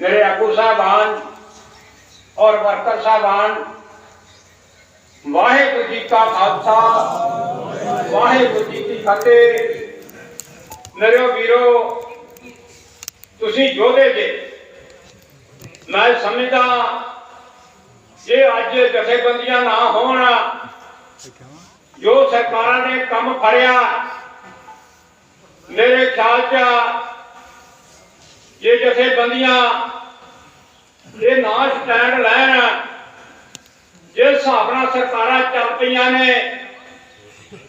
ਮੇਰੇ ਆਗੂ ਸਾਹਿਬਾਨ ਔਰ ਵਰਕਰ ਸਾਹਿਬਾਨ ਵਾਹਿਗੁਰੂ ਜੀ ਕਾ ਖਾਲਸਾ ਵਾਹਿਗੁਰੂ ਜੀ ਕੀ ਫਤਿਹ ਮੇਰੇ ਵੀਰੋ ਤੁਸੀਂ ਯੋਧੇ ਜੇ ਮੈਂ ਸਮਝਦਾ ਜੇ ਅੱਜ ਜਥੇਬੰਦੀਆਂ ਨਾ ਹੋਣ ਜੋ ਸਰਕਾਰਾਂ ਨੇ ਕੰਮ ਫੜਿਆ ਮੇਰੇ ਖਿਆਲ 'ਚ ਇਹ ਜਥੇਬੰਦੀਆਂ ਇਹ ਨਾ ਸਟੈਂਡ ਲੈਣ। ਜਿਸ ਹਿਸਾਬ ਨਾਲ ਸਰਕਾਰਾਂ ਚੱਲ ਪਈਆਂ ਨੇ,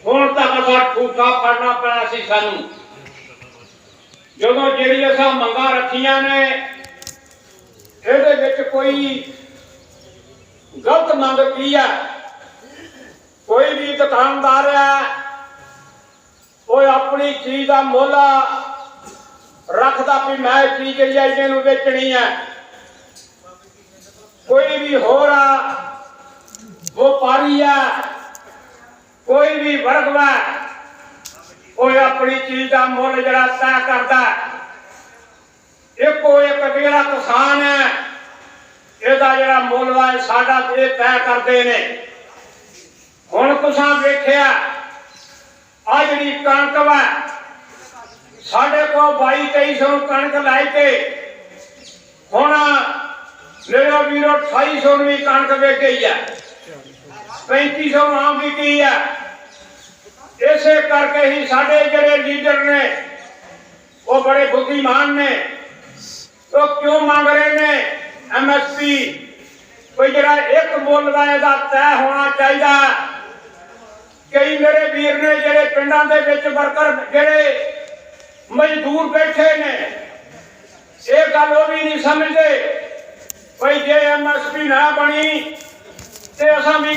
ਹੁਣ ਤੱਕ ਅਸਾਂ ਠੂਠਾ ਫੜਨਾ ਪੈਣਾ ਸੀ ਸਾਨੂੰ। ਜਦੋਂ ਜਿਹੜੀ ਅਸਾਂ ਮੰਗਾਂ ਰੱਖੀਆਂ ਨੇ, ਇਹਦੇ ਵਿੱਚ ਕੋਈ ਗਲਤ ਮੰਗ ਕੀ ਹੈ ਕੋਈ ਵੀ ਦੁਕਾਨਦਾਰ ਹੈ ਉਹ ਆਪਣੀ ਚੀਜ਼ ਦਾ ਮੁੱਲ ਰੱਖਦਾ ਵੀ ਮੈਂ ਚੀਜ਼ ਜਿਹੜੀ ਇਹਨੂੰ ਵੇਚਣੀ ਹੈ ਕੋਈ ਵੀ ਹੋਰ ਆ ਵਪਾਰੀ ਕੋਈ ਵੀ ਵਰਗ ਵਾ, ਉਹ ਆਪਣੀ ਚੀਜ਼ ਦਾ ਮੁੱਲ ਜਿਹੜਾ ਤੈਅ ਕਰਦਾ। ਇੱਕੋ ਇੱਕ ਜਿਹੜਾ ਕਿਸਾਨ ਹੈ, ਇਹਦਾ ਜਿਹੜਾ ਮੁੱਲ ਵਾ ਸਾਡਾ ਇਹ ਤੈਅ ਕਰਦੇ ਨੇ। ਹੁਣ ਤੁਸੀਂ ਵੇਖਿਆ ਆ ਜਿਹੜੀ ਕਣਕ ਵਾ, ਸਾਡੇ ਕੋਲ 22 2300 ਨੂੰ ਕਣਕ ਲਾਈ ਕੇ ਹੁਣ ਮੇਰਾ ਵੀਰੋ 2800 ਨੂੰ ਵੀ ਕਣਕ ਵੇਚ ਗਈ ਹੈ। 3500 ਨੂੰ ਵਿਕੀ ਹੈ। ਇਸੇ ਕਰਕੇ ਹੀ ਸਾਡੇ ਜਿਹੜੇ ਲੀਡਰ ਨੇ, ਉਹ ਬੜੇ ਬੁੱਧੀਮਾਨ ਨੇ। ਉਹ ਕਿਉਂ ਮੰਗ ਰਹੇ ਨੇ? ਐਮਐਸਪੀ ਕੋਈ ਜਿਹੜਾ ਇੱਕ ਮੁੱਲ ਦਾ ਇਹਦਾ ਤੈਅ ਹੋਣਾ ਚਾਹੀਦਾ। ਕਈ ਮੇਰੇ ਵੀਰ ਨੇ ਜਿਹੜੇ ਪਿੰਡਾਂ ਦੇ ਵਿੱਚ ਵਰਕਰ ਜਿਹੜੇ ਮਜ਼ਦੂਰ ਬੈਠੇ ਨੇ, ਇਹ ਗੱਲ ਉਹ ਵੀ ਨਹੀਂ ਸਮਝਦੇ। ਭਈ ਜੇ ਐਮਐਸਪੀ ਨਾ ਬਣੀ ਤੇ ਅਸਾਂ ਵੀ